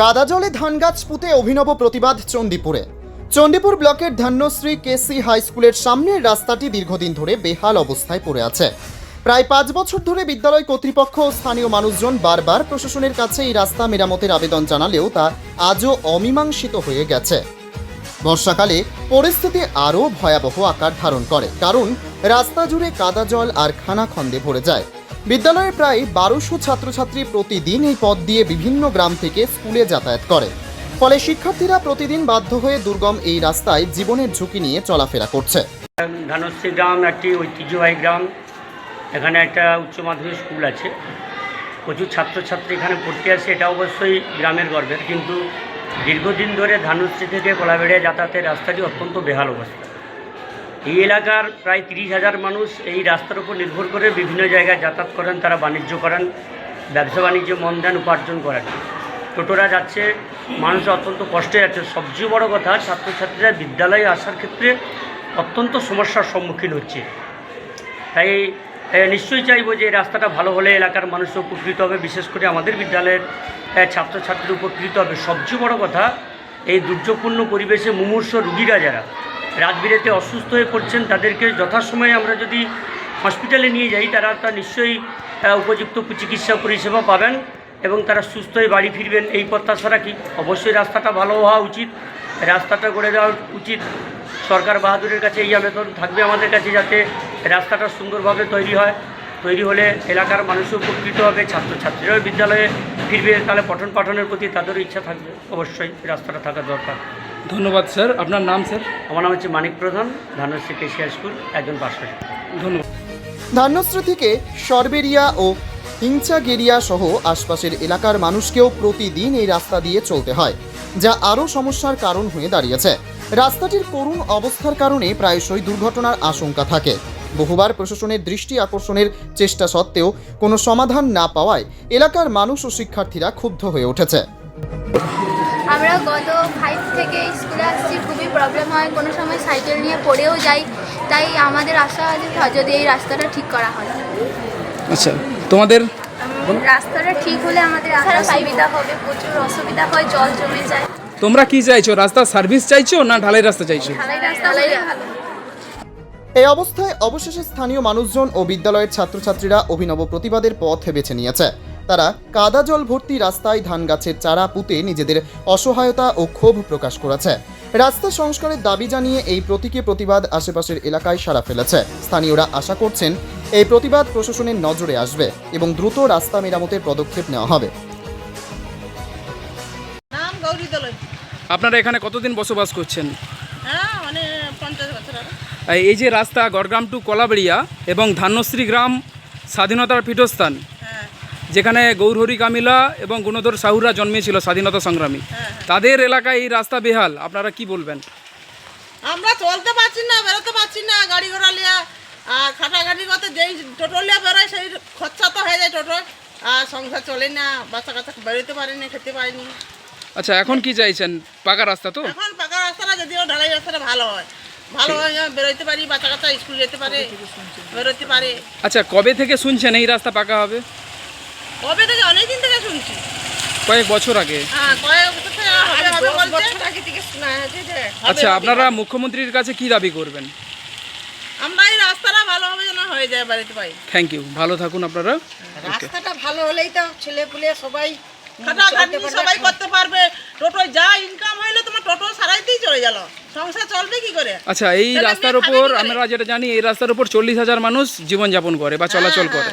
কাদা জলে ধান গাছ পুঁতে অভিনব প্রতিবাদ চণ্ডীপুরে। চণ্ডীপুর ব্লকের ধান্যশ্রী কেসি হাই স্কুলের সামনের রাস্তাটি দীর্ঘদিন ধরে বেহাল অবস্থায় পড়ে আছে। প্রায় পাঁচ বছর ধরে বিদ্যালয় কর্তৃপক্ষ ও স্থানীয় মানুষজন বারবার প্রশাসনের কাছে এই রাস্তা মেরামতের আবেদন জানালেও তা আজও অমীমাংসিত হয়ে গেছে। বর্ষাকালে পরিস্থিতি আরও ভয়াবহ আকার ধারণ করে, কারণ রাস্তা জুড়ে কাদা জল আর খানাখন্দে ভরে যায়। বিদ্যালয়ে প্রায় বারোশো ছাত্রছাত্রী প্রতিদিন এই পথ দিয়ে বিভিন্ন গ্রাম থেকে স্কুলে যাতায়াত করে। ফলে শিক্ষার্থীরা প্রতিদিন বাধ্য হয়ে দুর্গম এই রাস্তায় জীবনের ঝুঁকি নিয়ে চলাফেরা করছে। ধানশ্রী গ্রাম একটি ঐতিহ্যবাহী গ্রাম। এখানে একটা উচ্চ মাধ্যমিক স্কুল আছে। প্রচুর ছাত্রছাত্রী এখানে পড়তে আসে এটা অবশ্যই গ্রামের গর্বের। কিন্তু দীর্ঘদিন ধরে ধানশ্রী থেকে কলাবেড়িয়া যাতায়াতের রাস্তাটি অত্যন্ত বেহাল অবস্থা। এই এলাকার প্রায় তিরিশ হাজার মানুষ এই রাস্তার উপর নির্ভর করে বিভিন্ন জায়গায় যাতায়াত করেন, তারা বাণিজ্য করেন, ব্যবসা বাণিজ্য, মন দেন উপার্জন করেন। টোটোরা যাচ্ছে, মানুষ অত্যন্ত কষ্টে যাচ্ছে। সবচেয়ে বড় কথা, ছাত্রছাত্রীরা বিদ্যালয়ে আসার ক্ষেত্রে অত্যন্ত সমস্যার সম্মুখীন হচ্ছে। তাই নিশ্চয়ই চাইব যে রাস্তাটা ভালো হলে এলাকার মানুষ উপকৃত হবে, বিশেষ করে আমাদের বিদ্যালয়ের ছাত্রছাত্রী উপকৃত হবে। সবচেয়ে বড় কথা, এই দুর্যোগপূর্ণ পরিবেশে মুমূর্ষ রুগীরা যারা রাত বিরেতে অসুস্থ হয়ে পড়ছেন, তাদেরকে যথাসময়ে আমরা যদি হসপিটালে নিয়ে যাই, তারা তা নিশ্চয়ই উপযুক্ত চিকিৎসা পরিষেবা পাবেন এবং তারা সুস্থ হয়ে বাড়ি ফিরবেন। এই প্রত্যাশারা কি? অবশ্যই রাস্তাটা ভালো হওয়া উচিত। রাস্তাটা গড়ে দেওয়া উচিত। সরকার বাহাদুরের কাছে এই আবেদন থাকবে আমাদের কাছে যাতে রাস্তাটা সুন্দরভাবে তৈরি হয়। তৈরি হলে এলাকার মানুষও উপকৃত হবে, ছাত্রছাত্রীরাও বিদ্যালয়ে ফিরবে। তাহলে পঠন পাঠনের প্রতি তাদেরও ইচ্ছা থাকবে। অবশ্যই রাস্তাটা থাকা দরকার। ধন্যবাদ স্যার। আপনার নাম স্যার? আমার নাম হচ্ছে মানিক প্রধান ধানশ্রী কেশিয়া স্কুল একজন পার্শ্ব ধন্যবাদ। ধান্যশ্রী থেকে সরবেরিয়া ও হিংচাগেরিয়া সহ আশপাশের এলাকার মানুষকেও প্রতিদিন এই রাস্তা দিয়ে চলতে হয় যা আরও সমস্যার কারণ হয়ে দাঁড়িয়েছে। রাস্তাটির করুণ অবস্থার কারণে প্রায়শই দুর্ঘটনার আশঙ্কা থাকে। বহুবার প্রশাসনের দৃষ্টি আকর্ষণের চেষ্টা সত্ত্বেও কোনো সমাধান না পাওয়ায় এলাকার মানুষ ও শিক্ষার্থীরা ক্ষুব্ধ হয়ে উঠেছে। আমরা গত ফাইভ থেকে স্কুলে আসছি খুবই প্রবলেম হয় কোনো সময় সাইকেল নিয়ে পড়েও যাই তাই আমাদের আশা আছে যদি এই রাস্তাটা ঠিক করা হয়। আচ্ছা তোমাদের? রাস্তাটা ঠিক হলে আমাদের সুবিধা হবে প্রচুর অসুবিধা হয় জল জমে যায়। তোমরা কি চাইছো রাস্তার সার্ভিস চাইছো না ঢালাই রাস্তা চাইছো? ঢালাই রাস্তা ভালো। এই অবস্থায় অবশেষে স্থানীয় মানুষজন ও বিদ্যালয়ের ছাত্রছাত্রীরা অভিনব প্রতিবাদের পথ বেছে নিয়েছে। তারা কাদা জল ভর্তি রাস্তায় ধান গাছের চারা পুঁতে নিজেদের অসহায়তা ও ক্ষোভ প্রকাশ করেছে। রাস্তা সংস্কারের দাবি জানিয়ে এই প্রতীকী প্রতিবাদ আশেপাশের এলাকায় সাড়া ফেলেছে। স্থানীয়রা আশা করছেন এই প্রতিবাদ প্রশাসনের নজরে আসবে এবং দ্রুত রাস্তা মেরামতের পদক্ষেপ নেওয়া হবে। আপনারা এখানে কতদিন বসবাস করছেন? হ্যাঁ মানে এই যে রাস্তা গড়গ্রাম টু কলাবেড়িয়া এবং ধান্যশ্রী গ্রাম স্বাধীনতার পীঠস্থান যেখানে গৌরহরি কামিলা এবং গুণধর সাহুরা জন্মেছিল স্বাধীনতা সংগ্রামী। তাদের এলাকায় এই রাস্তা বেহাল আপনারা কি বলবেন? আমরা চলতে পারছি না বেরোতে পারছি না গাড়ি ঘোড়া লিয়া আর খাটাখাটি করতে যেই টোটো লিয়া বেরোয় সেই খরচা তো হয়ে যায় টোটো আর সংসার চলে না বাচ্চা কাচ্চা বেরোতে পারিনি খেতে পারিনি আচ্ছা এখন কি চাইছেন? পাকা রাস্তা তো? এখন পাকা রাস্তাটা যদিও ঢালাই রাস্তাটা ভালো হয়। ভালো হয় বেরোতে পারি বাচ্চা কাচ্চা স্কুল যেতে পারে বেরোতে পারে। আচ্ছা কবে থেকে শুনছেন এই রাস্তা পাকা হবে? কবে থেকে? অনেকদিন থেকে শুনছি। কয়েক বছর আগে। হ্যাঁ আচ্ছা আপনারা মুখ্যমন্ত্রীর কাছে কি দাবি করবেন? আমরা এই রাস্তাটা ভালোভাবে যেন হয়ে যায় বাড়িতে পাই থ্যাংক ইউ ভালো থাকুন আপনারা। রাস্তাটা ভালো হলেই তো ছেলে পুলে সবাই খাটাখাটনি সবাই করতে পারবে। টোটো যা ইনকাম হইল তোমার টোটো সারাইতেই চলে গেল। সংসার চলবে কি করে? আচ্ছা এই রাস্তার উপর আমরা যেটা জানি এই রাস্তার উপর চল্লিশ হাজার মানুষ জীবনযাপন করে বা চলাচল করে।